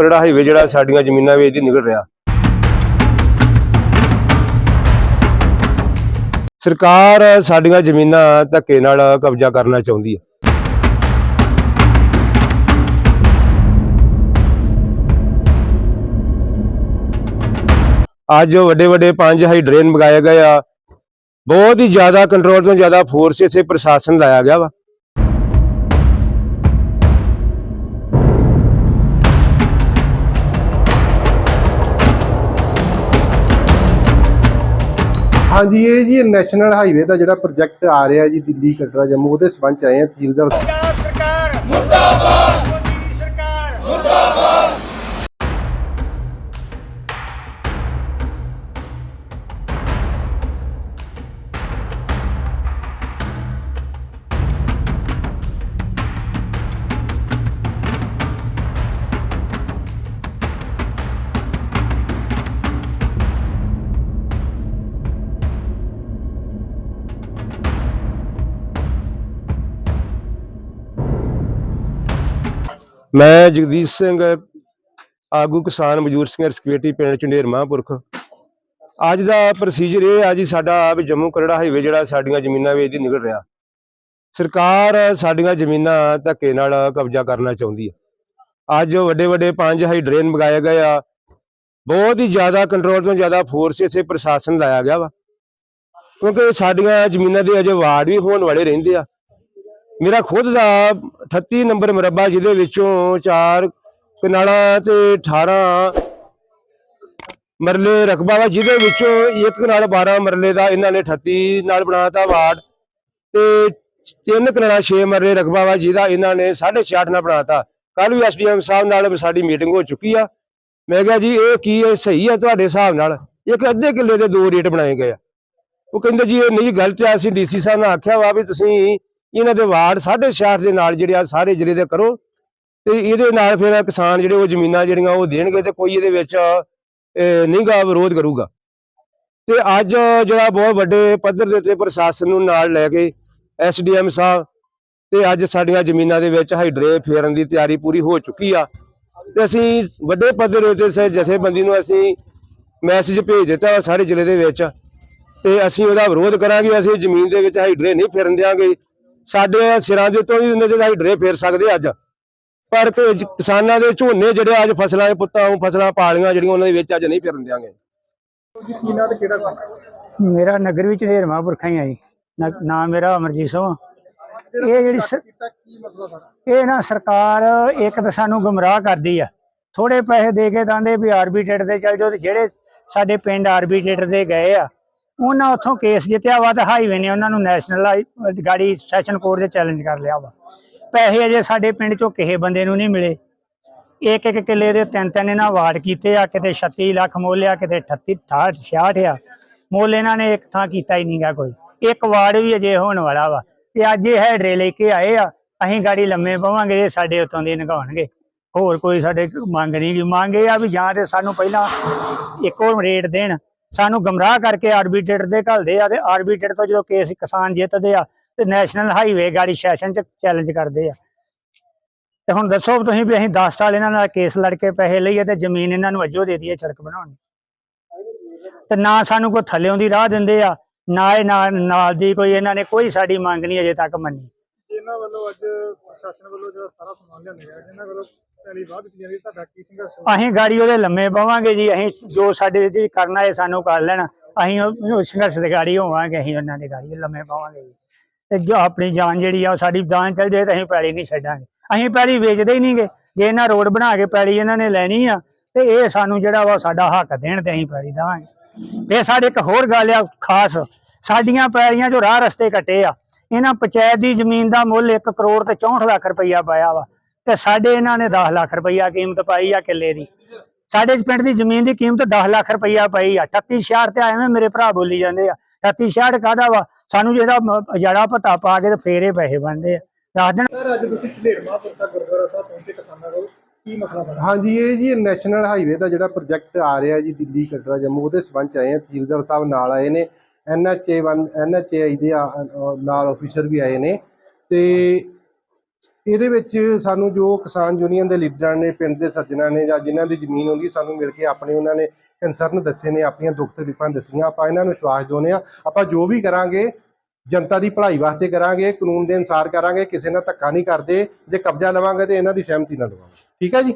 ਕਰੜਾ highway ਜਿਹੜਾ ਸਾਡੀਆਂ ਜ਼ਮੀਨਾਂ ਵਿੱਚ ਦੀ ਨਿਕਲ ਰਿਹਾ। ਸਰਕਾਰ ਸਾਡੀਆਂ ਜ਼ਮੀਨਾਂ ਧੱਕੇ ਨਾਲ ਕਬਜ਼ਾ ਕਰਨਾ ਚਾਹੁੰਦੀ ਹੈ। ਅੱਜ ਵੱਡੇ ਵੱਡੇ ਪੰਜ ਹਾਈਡਰੇਨ ਮਗਾਏ ਗਏ ਆ। ਬਹੁਤ ਹੀ ਜ਼ਿਆਦਾ ਕੰਟਰੋਲ ਤੋਂ ਜ਼ਿਆਦਾ ਫੋਰਸ ਇਸੇ ਪ੍ਰਸ਼ਾਸਨ ਲਾਇਆ ਗਿਆ ਵਾ। ਹਾਂਜੀ, ਇਹ ਜੀ ਨੈਸ਼ਨਲ ਹਾਈਵੇ ਦਾ ਜਿਹੜਾ ਪ੍ਰੋਜੈਕਟ ਆ ਰਿਹਾ ਜੀ ਦਿੱਲੀ ਕਟਰਾ ਜੰਮੂ, ਉਹਦੇ ਸਬੰਧ ਆਏ ਆ ਤਹਿਸੀਲਦਾਰ। ਸਰਕਾਰ ਮੁਰਦਾਬਾਦ! ਮੈਂ ਜਗਦੀਸ਼ ਸਿੰਘ, ਆਗੂ ਕਿਸਾਨ ਮਜ਼ਦੂਰ ਸੰਘਰਸ਼ ਕਮੇਟੀ, ਪਿੰਡ ਚੰਡੇਰ ਮਹਾਂਪੁਰਖ। ਅੱਜ ਦਾ ਪ੍ਰੋਸੀਜਰ ਇਹ ਆ ਜੀ, ਸਾਡਾ ਵੀ ਜੰਮੂ ਕਰੜਾ ਹਾਈਵੇ ਜਿਹੜਾ ਸਾਡੀਆਂ ਜ਼ਮੀਨਾਂ ਵਿੱਚ ਦੀ ਨਿਕਲ ਰਿਹਾ। ਸਰਕਾਰ ਸਾਡੀਆਂ ਜ਼ਮੀਨਾਂ ਧੱਕੇ ਨਾਲ ਕਬਜ਼ਾ ਕਰਨਾ ਚਾਹੁੰਦੀ ਆ। ਅੱਜ ਵੱਡੇ ਵੱਡੇ ਪੰਜ ਹਾਈਡਰੇਨ ਮਗਾਏ ਗਏ ਆ। ਬਹੁਤ ਹੀ ਜ਼ਿਆਦਾ ਕੰਟਰੋਲ ਤੋਂ ਜ਼ਿਆਦਾ ਫੋਰਸ ਇਸੇ ਪ੍ਰਸ਼ਾਸਨ ਲਾਇਆ ਗਿਆ ਵਾ। ਕਿਉਂਕਿ ਸਾਡੀਆਂ ਜ਼ਮੀਨਾਂ ਦੇ ਅਜੇ ਵਾਰਡ ਵੀ ਹੋਣ ਵਾਲੇ ਰਹਿੰਦੇ ਆ। ਮੇਰਾ ਖੁਦ ਦਾ 38 ਨੰਬਰ ਮਰਬਾ, ਜਿਹਦੇ ਵਿੱਚੋਂ 4 ਕਨਾਲਾਂ ਤੇ 18 ਮਰਲੇ ਰਕਬਾ ਵਾ, ਜਿਹਦੇ ਵਿੱਚੋਂ ਇੱਕ ਨਾਲ 12 ਮਰਲੇ ਦਾ ਇਹਨਾਂ ਨੇ 38 ਨਾਲ ਬਣਾਤਾ ਵਾਰਡ ਤੇ ਤਿੰਨ ਕਨਾਲਾਂ 6 ਮਰਲੇ ਰਕਬਾ ਵਾ, ਜਿਹਦਾ ਇਹਨਾਂ ਨੇ 6.5 ਨਾਲ ਬਣਾਤਾ। ਕੱਲ ਵੀ ਐਸਡੀਐਮ ਸਾਹਿਬ ਨਾਲ ਸਾਡੀ ਮੀਟਿੰਗ ਹੋ ਚੁੱਕੀ ਆ। ਮੈਂ ਕਿਹਾ ਜੀ, ਇਹ ਕੀ ਹੈ ਸਹੀ ਹੈ ਤੁਹਾਡੇ ਹਿਸਾਬ ਨਾਲ? ਇੱਕ ਅੱਧੇ ਕਿੱਲੇ ਦੇ ਦੋ ਰੇਟ ਬਣਾਏ ਗਏ ਆ। ਉਹ ਕਹਿੰਦੇ ਜੀ, ਇਹ ਨਹੀਂ ਗਲਤ ਆ, ਅਸੀਂ ਡੀਸੀ ਸਾਹਿਬ ਨਾਲ ਆਖਿਆ ਵਾ ਵੀ ਤੁਸੀਂ ਇਹਨਾਂ ਦੇ ਵਾਰਡ 6.5 ਦੇ ਨਾਲ ਜਿਹੜੇ ਆ ਸਾਰੇ ਜ਼ਿਲ੍ਹੇ ਦੇ ਕਰੋ ਤੇ ਇਹਦੇ ਨਾਲ ਫਿਰ ਕਿਸਾਨ ਜਿਹੜੇ ਉਹ ਜ਼ਮੀਨਾਂ ਜਿਹੜੀਆਂ ਉਹ ਦੇਣਗੇ ਤੇ ਕੋਈ ਇਹਦੇ ਵਿੱਚ ਅਹ, ਨਹੀਂ ਗਾ ਵਿਰੋਧ ਕਰੂਗਾ। ਤੇ ਅੱਜ ਜਿਹੜਾ ਬਹੁਤ ਵੱਡੇ ਪੱਧਰ ਦੇ ਉੱਤੇ ਪ੍ਰਸ਼ਾਸਨ ਨੂੰ ਨਾਲ ਲੈ ਕੇ ਐਸਡੀਐਮ ਸਾਹਿਬ ਤੇ ਅੱਜ ਸਾਡੀਆਂ ਜ਼ਮੀਨਾਂ ਦੇ ਵਿੱਚ ਹਾਈਡਰੇ ਫੇਰਨ ਦੀ ਤਿਆਰੀ ਪੂਰੀ ਹੋ ਚੁੱਕੀ ਆ। ਤੇ ਅਸੀਂ ਵੱਡੇ ਪੱਧਰ ਉੱਤੇ ਸ ਜਥੇਬੰਦੀ ਨੂੰ ਅਸੀਂ ਮੈਸੇਜ ਭੇਜ ਦਿੱਤਾ ਵਾ ਸਾਰੇ ਜ਼ਿਲ੍ਹੇ ਦੇ ਵਿੱਚ ਤੇ ਅਸੀਂ ਉਹਦਾ ਵਿਰੋਧ ਕਰਾਂਗੇ ਅਸੀਂ ਜ਼ਮੀਨ ਦੇ ਵਿੱਚ ਹਾਈਡਰੇ ਨਹੀਂ ਫੇਰਨ ਦਿਆਂਗੇ। ਸਾਡੇ ਸਿਰਾਂ ਦੇ ਉੱਤੋਂ ਵੀ ਉਹਨਾਂ ਦੇ ਹਾਈਡਰੇ ਫੇਰ ਸਕਦੇ ਅੱਜ। ਪਰ ਕਿਸਾਨਾਂ ਦੇ ਝੋਨੇ ਜਿਹੜੇ ਅੱਜ ਫਸਲਾਂ ਦੇ ਪੁੱਤਾਂ ਨੂੰ ਫਸਲਾਂ ਪਾਲੀਆਂ ਜਿਹੜੀਆਂ ਉਹਨਾਂ ਦੇ ਵਿੱਚ ਅੱਜ ਨਹੀਂ ਫਿਰਨ ਦਿਆਂਗੇ। ਜੀ ਕੀ ਨਾਂ ਤੇ ਕਿਹੜਾ ਕੰਮ? ਮੇਰਾ ਨਗਰ ਵਿੱਚ ਢੇਰਮਾ ਪੁਰਖਾਂ ਹੀ ਆ ਜੀ। ਨ- ਨਾਮ ਮੇਰਾ ਅਮਰਜੀਤ ਸਿੰਘ। ਇਹ ਜਿਹੜੀ ਇਹ ਨਾ ਸਰਕਾਰ ਇੱਕ ਤਾਂ ਸਾਨੂੰ ਗੁੰਮਰਾਹ ਕਰਦੀ ਆ। ਥੋੜੇ ਪੈਸੇ ਦੇ ਕੇ ਕਹਿੰਦੇ ਵੀ ਆਰਬੀਟ੍ਰੇਟ ਦੇ ਚੱਲ ਜਾਓ ਤੇ ਜਿਹੜੇ ਸਾਡੇ ਪਿੰਡ ਆਰਬੀਟ੍ਰੇਟ ਦੇ ਗਏ ਆ ਉਹਨਾਂ ਉੱਥੋਂ ਕੇਸ ਜਿੱਤਿਆ ਵਾ ਤੇ ਹਾਈਵੇ ਨੇ ਉਹਨਾਂ ਨੂੰ ਨੈਸ਼ਨਲ ਗਾੜੀ ਸੈਸ਼ਨ ਕੋਰਟ 'ਚ ਚੈਲੰਜ ਕਰ ਲਿਆ ਵਾ। ਪੈਸੇ ਅਜੇ ਸਾਡੇ ਪਿੰਡ 'ਚੋਂ ਕਿਸੇ ਬੰਦੇ ਨੂੰ ਨਹੀਂ ਮਿਲੇ। ਇੱਕ ਇੱਕ ਕਿੱਲੇ ਦੇ ਤਿੰਨ ਤਿੰਨ ਇਹਨਾਂ ਵਾਰਡ ਕੀਤੇ ਆ, ਕਿਤੇ 36 ਲੱਖ ਮੁੱਲ ਆ, ਕਿਤੇ 38 68 66 ਆ। ਮੁੱਲ ਇਹਨਾਂ ਨੇ ਇੱਕ ਥਾਂ ਕੀਤਾ ਹੀ ਨਹੀਂਗਾ ਕੋਈ। ਇੱਕ ਵਾਰਡ ਵੀ ਅਜੇ ਹੋਣ ਵਾਲਾ ਵਾ ਤੇ ਅੱਜ ਇਹ ਹੈਡਰੇ ਲੈ ਕੇ ਆਏ ਆ, ਅਸੀਂ ਗਾੜੀ ਲੰਮੇ ਪਵਾਂਗੇ ਸਾਡੇ ਉਤੋਂ ਦੀ ਨਗਾਉਣਗੇ। ਹੋਰ ਕੋਈ ਸਾਡੇ ਮੰਗ ਨਹੀਂ ਗੀ ਮੰਗ ਇਹ ਆ ਵੀ ਜਾਂ ਤੇ ਸਾਨੂੰ ਪਹਿਲਾਂ ਇੱਕ ਹੋਰ ਰੇਟ ਦੇਣ। ਸਾਨੂੰ ਗਮਰਾਹ ਕਰਕੇ ਆਰਬੀਟ੍ਰੇਟਰ ਦੇ ਘੱਲਦੇ ਆ ਤੇ ਆਰਬੀਟ੍ਰੇਟਰ ਤੋਂ ਜਦੋਂ ਕੇਸ ਕਿਸਾਨ ਜਿੱਤਦੇ ਆ ਤੇ ਨੈਸ਼ਨਲ ਹਾਈਵੇ ਗਾੜੀ ਸੈਸ਼ਨ ਚ ਚੈਲੰਜ ਕਰਦੇ ਆ। ਤੇ ਹੁਣ ਦੱਸੋ ਤੁਸੀਂ ਵੀ ਅਸੀਂ 10 ਸਾਲ ਇਹਨਾਂ ਨਾਲ ਕੇਸ ਲੜ ਕੇ ਪੈਸੇ ਲਈਏ ਤੇ ਜ਼ਮੀਨ ਇਹਨਾਂ ਨੂੰ ਅਜੋ ਦੇ ਦਈਏ ਸੜਕ ਬਣਾਉਣ ਤੇ ਨਾ ਸਾਨੂੰ ਕੋਈ ਥੱਲਿਓਂ ਦੀ ਰਾਹ ਦਿੰਦੇ ਆ, ਨਾ ਇਹ ਨਾਲ ਨਾਲ ਦੀ ਕੋਈ ਇਹਨਾਂ ਨੇ ਕੋਈ ਸਾਡੀ ਮੰਗ ਨਹੀਂ ਅਜੇ ਤੱਕ ਮੰਨੀ। ਇਹਨਾਂ ਵੱਲੋਂ ਅੱਜ ਪ੍ਰਸ਼ਾਸਨ ਵੱਲੋਂ ਜਿਹੜਾ ਸਾਰਾ ਸਮਾਨ ਲਿਆਂਦਾ ਗਿਆ ਇਹਨਾਂ ਵੱਲੋਂ ਪਹਿਲੀ ਬਾਅਦ ਕੀਤੀ ਜਾਂਦੀ ਤੁਹਾਡਾ ਕੀ ਸੰਘਰਸ਼ ਹੋਊ? ਅਸੀਂ ਗਾੜੀ ਉਹਦੇ ਲੰਮੇ ਪਵਾਂਗੇ ਜੀ, ਅਸੀਂ ਜੋ ਸਾਡੇ ਜੀ ਕਰਨਾ ਹੈ ਸਾਨੂੰ ਕਰ ਲੈਣ, ਅਸੀਂ ਉਹ ਉਹ ਸੰਘਰਸ਼ ਦੇ ਗਾੜੀ ਹੋਵਾਂਗੇ, ਅਸੀਂ ਉਹਨਾਂ ਦੇ ਗਾੜੀ ਲੰਮੇ ਪਵਾਂਗੇ ਜੀ। ਤੇ ਜੋ ਆਪਣੀ ਜਾਨ ਜਿਹੜੀ ਆ, ਉਹ ਸਾਡੀ ਜਾਨ ਚੱਲ ਜਾਏ ਤਾਂ ਅਸੀਂ ਪੈਲੀ ਨਹੀਂ ਛੱਡਾਂਗੇ। ਅਸੀਂ ਪੈਲੀ ਵੇਚਦੇ ਹੀ ਨਹੀਂਗੇ, ਜੇ ਇਹਨਾਂ ਰੋਡ ਬਣਾ ਕੇ ਪੈਲੀ ਇਹਨਾਂ ਨੇ ਲੈਣੀ ਆ, ਤੇ ਇਹ ਸਾਨੂੰ ਜਿਹੜਾ ਵਾ ਸਾਡਾ ਹੱਕ ਦੇਣ ਤੇ ਅਸੀਂ ਪੈਲੀ ਦੇਵਾਂਗੇ। ਤੇ ਸਾਡੇ ਇੱਕ ਹੋਰ ਗੱਲ ਆ, ਖਾਸ, ਸਾਡੀਆਂ ਪੈਲੀਆਂ ਜੋ ਰਾਹ ਰਸਤੇ ਕੱਟੇ ਆ। ਇਹਨਾਂ ਪੰਚਾਇਤ ਦੀ ਜ਼ਮੀਨ ਦਾ ਮੁੱਲ 1 ਕਰੋੜ ਤੇ 64 ਲੱਖ ਰੁਪਈਆ ਪਾਇਆ ਵਾ ਤੇ ਸਾਡੇ ਇਹਨਾਂ ਨੇ 10 ਲੱਖ ਰੁਪਈਆ ਕੀਮਤ ਪਾਈ ਆ ਕਿੱਲੇ ਦੀ। ਸਾਡੇ ਪਿੰਡ ਦੀ ਜ਼ਮੀਨ ਦੀ ਕੀਮਤ 10 ਲੱਖ ਰੁਪਈਆ ਪਈ ਆ। 38 66 ਤੇ ਐਵੇਂ ਮੇਰੇ ਭਰਾ ਬੋਲੀ ਜਾਂਦੇ ਆ। 38 66 ਕਾਹਦਾ ਵਾ? ਸਾਨੂੰ ਜਿਹਦਾ ਜੜਾ ਪਤਾ ਪਾ ਕੇ ਤੇ ਫੇਰੇ ਪੈਸੇ ਬਣਦੇ ਆ। ਦੱਸ ਦੇਣ। ਸਰ ਅੱਜ ਤੁਸੀਂ ਝਲੇਰਮਾ ਪੁਰਤਾ ਗੁਰਦੁਆਰਾ ਸਾਹਿਬ ਪਹੁੰਚੇ ਕਿਸਾਨਾਂ ਕੋਲ। ਕੀ ਮਸਲਾ ਬਣਾ ਹਾਂਜੀ ਇਹ ਜੀ ਨੈਸ਼ਨਲ ਹਾਈਵੇ ਦਾ ਜਿਹੜਾ ਪ੍ਰੋਜੈਕਟ ਆ ਰਿਹਾ ਜੀ ਦਿੱਲੀ ਕਟਰਾ ਜੰਮੂ ਉਹਦੇ ਸਬੰਧ ਚ ਆਏ ਆ। ਤਹਿਸੀਲਦਾਰ ਸਾਹਿਬ ਨਾਲ ਆਏ ਨੇ। ਐਨਐਚਏ 1 ਐਨਐਚਏ ਦੇ ਆ- ਨਾਲ ਆਫੀਸਰ ਵੀ ਆਏ ਨੇ ਤੇ ਇਹਦੇ ਵਿੱਚ ਸਾਨੂੰ ਜੋ ਕਿਸਾਨ ਯੂਨੀਅਨ ਦੇ ਲੀਡਰਾਂ ਨੇ, ਪਿੰਡ ਦੇ ਸੱਜਣਾਂ ਨੇ ਜਾਂ ਜਿਨ੍ਹਾਂ ਦੀ ਜ਼ਮੀਨ ਹੁੰਦੀ ਸਾਨੂੰ ਮਿਲ ਕੇ ਆਪਣੇ ਉਹਨਾਂ ਨੇ ਕੰਸਰਨ ਦੱਸੇ ਨੇ, ਆਪਣੀਆਂ ਦੁੱਖ ਤਕਲੀਫਾਂ ਦੱਸੀਆਂ। ਆਪਾਂ ਇਹਨਾਂ ਨੂੰ ਵਿਸ਼ਵਾਸ ਦਿਵਾਉਂਦੇ ਆ। ਆਪਾਂ ਜੋ ਵੀ ਕਰਾਂਗੇ, ਜਨਤਾ ਦੀ ਭਲਾਈ ਵਾਸਤੇ ਕਰਾਂਗੇ, ਕਾਨੂੰਨ ਦੇ ਅਨੁਸਾਰ ਕਰਾਂਗੇ, ਕਿਸੇ ਨਾਲ ਧੱਕਾ ਨਹੀਂ ਕਰਦੇ, ਜੇ ਕਬਜ਼ਾ ਲਵਾਂਗੇ ਤੇ ਇਹਨਾਂ ਦੀ ਸਹਿਮਤੀ ਨਾਲ ਲਵਾਂਗੇ। ਠੀਕ ਹੈ ਜੀ?